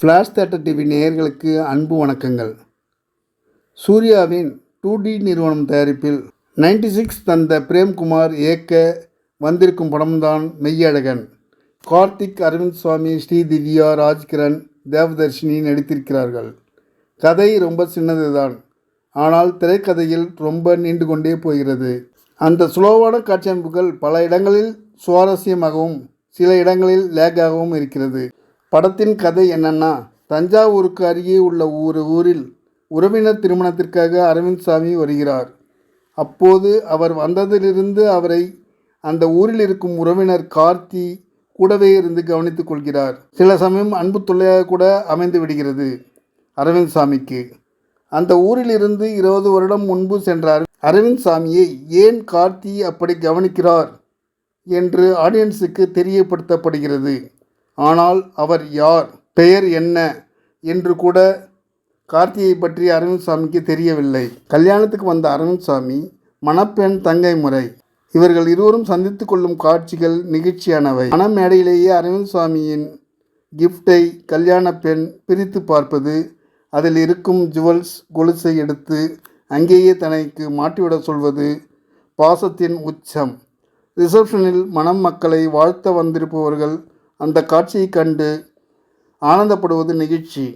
Flash theatre TV நேயர்களுக்கு அன்பு வணக்கங்கள். சூர்யாவின் டூ டி நிறுவனம் தயாரிப்பில் 96 சிக்ஸ் தந்த பிரேம்குமார் இயக்க வந்திருக்கும் படம்தான் மெய்யழகன். கார்த்திக் அரவிந்த் சுவாமி ஸ்ரீதிவ்யா ராஜ்கிரண் தேவதர்ஷினி நடித்திருக்கிறார்கள். கதை ரொம்ப சின்னதுதான். ஆனால் திரைக்கதையில் ரொம்ப நீண்டு கொண்டே போகிறது. அந்த ஸ்லோவான காட்சியமைப்புகள் பல இடங்களில் சுவாரஸ்யமாகவும் சில இடங்களில் லேக்காகவும் இருக்கிறது. படத்தின் கதை என்னன்னா தஞ்சாவூருக்கு அருகே உள்ள ஒரு ஊரில் உறவினர் திருமணத்திற்காக அரவிந்த் சாமி வருகிறார். அப்போது அவர் வந்ததிலிருந்து அவரை அந்த ஊரில் இருக்கும் உறவினர் கார்த்தி கூடவே இருந்து கவனித்துக் கொள்கிறார். சில சமயம் அன்பு தொல்லையாக கூட அமைந்து விடுகிறது அரவிந்த் சாமிக்கு. அந்த ஊரிலிருந்து இருபது வருடம் முன்பு சென்ற அரவிந்த் சாமியை ஏன் கார்த்தி அப்படி கவனிக்கிறார்? என்று ஆடியன்ஸுக்கு தெரியப்படுத்தப்படுகிறது. ஆனால் அவர் யார்? பெயர் என்ன? என்று கூட கார்த்தியை பற்றி அரவிந்த் சாமிக்கு தெரியவில்லை. கல்யாணத்துக்கு வந்த அரவிந்த் சாமி மணப்பெண் தங்கை முறை. இவர்கள் இருவரும் சந்தித்து கொள்ளும் காட்சிகள் நிகழ்ச்சியானவை. மணமேடையிலேயே அரவிந்த் சாமியின் கிஃப்டை கல்யாண பெண் பிரித்து பார்ப்பது அதில் இருக்கும் ஜுவல்ஸ் கொலுசை எடுத்து அங்கேயே தனக்கு மாட்டிவிட சொல்வது பாசத்தின் உச்சம். ரிசப்ஷனில் மணம் மக்களை வாழ்த்த வந்திருப்பவர்கள் அந்த காட்சியை கண்டு ஆனந்தப்படுவது நிகழ்ச்சி.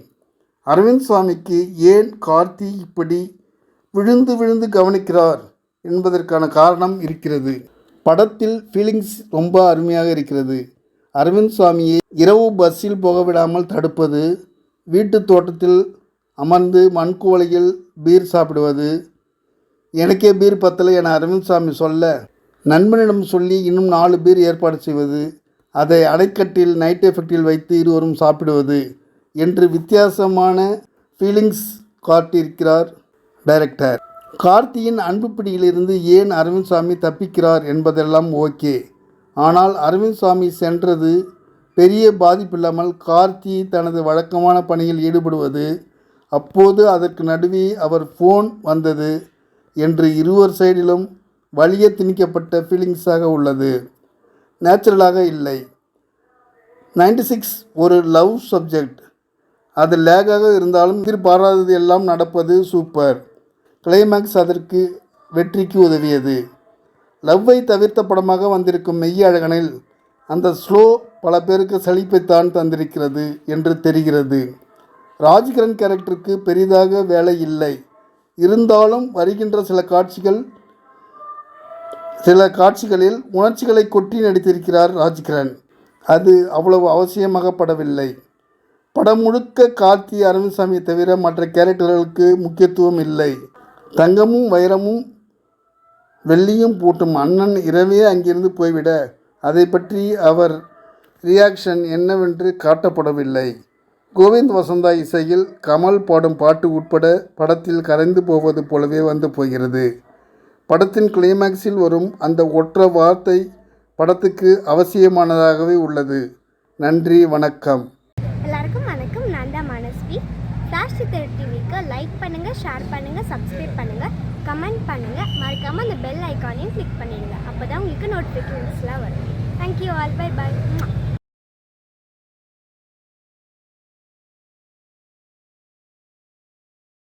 அரவிந்த் சுவாமிக்கு ஏன் கார்த்தி இப்படி விழுந்து விழுந்து கவனிக்கிறார் என்பதற்கான காரணம் இருக்கிறது. படத்தில் ஃபீலிங்ஸ் ரொம்ப அருமையாக இருக்கிறது. அரவிந்த் சுவாமியை இரவு பஸ்ஸில் போக விடாமல் தடுப்பது வீட்டு தோட்டத்தில் அமர்ந்து மண்குவளையில் பீர் சாப்பிடுவது. எனக்கே பீர் பத்தலை என அரவிந்த் சாமி சொல்ல நண்பனிடம் சொல்லி இன்னும் நாலு பீர் ஏற்பாடு செய்வது. அதை அடைக்கட்டில் நைட் எஃபெக்டில் வைத்து இருவரும் சாப்பிடுவது என்று வித்தியாசமான ஃபீலிங்ஸ் காட்டியிருக்கிறார் டைரக்டர் கார்த்தியின் அன்பு பிடியிலிருந்து ஏன் அரவிந்த் சாமி தப்பிக்கிறார் என்பதெல்லாம் ஓகே ஆனால் அரவிந்த் சாமி சென்றது பெரிய பாதிப்பில்லாமல் கார்த்தி தனது வழக்கமான பணியில் ஈடுபடுவது அப்போது அதற்கு நடுவே அவர் ஃபோன் வந்தது என்று இருவர் சைடிலும் வலிய திணிக்கப்பட்ட ஃபீலிங்ஸாக உள்ளது. நேச்சுரலாக இல்லை. 96 சிக்ஸ் ஒரு லவ் சப்ஜெக்ட். அது லேகாக இருந்தாலும் எதிர்பாராதது எல்லாம் நடப்பது சூப்பர். கிளைமேக்ஸ் அதற்கு வெற்றிக்கு உதவியது. லவ்வை தவிர்த்த படமாக வந்திருக்கும் மெய்யழகனில் அந்த ஸ்லோ பல பேருக்கு செழிப்பைத்தான் தந்திருக்கிறது என்று தெரிகிறது. ராஜ்கிரண் கேரக்டருக்கு பெரிதாக வேலை இல்லை. இருந்தாலும் வருகின்ற சில காட்சிகள் சில காட்சிகளில் உணர்ச்சிகளை கொட்டி நடித்திருக்கிறார் ராஜ்கிரண். அது அவ்வளவு அவசியமாகப்படவில்லை. படம் முழுக்க கார்த்தி அரவிந்த்சாமியை தவிர மற்ற கேரக்டர்களுக்கு முக்கியத்துவம் இல்லை. தங்கமும் வைரமும் வெள்ளியும் பூட்டும் அண்ணன் இரவே அங்கிருந்து போய்விட அதை பற்றி அவர் ரியாக்ஷன் என்னவென்று காட்டப்படவில்லை. கோவிந்த் வசந்தா இசையில் கமல் பாடும் பாட்டு உட்பட படத்தில் கரைந்து போவது போலவே வந்து போகிறது. படத்தின் கிளைமேக்ஸில் வரும் அந்த ஒற்றை வார்த்தை படத்துக்கு அவசியமானதாகவே உள்ளது. நன்றி வணக்கம். எல்லாருக்கும் வணக்கம். நான் தான் மனஸ்வி. ஃப்ளாஷ் சித்தர் டிவிக்கு லைக் பண்ணுங்கள் ஷேர் பண்ணுங்கள் சப்ஸ்கிரைப் பண்ணுங்கள் கமெண்ட் பண்ணுங்கள் மறக்காமல் அந்த பெல் ஐக்கானையும் கிளிக் பண்ணிடுங்க. அப்போ தான் உங்களுக்கு நோட்டிஃபிகேஷன்ஸ்லாம் வரும். Thank you all by by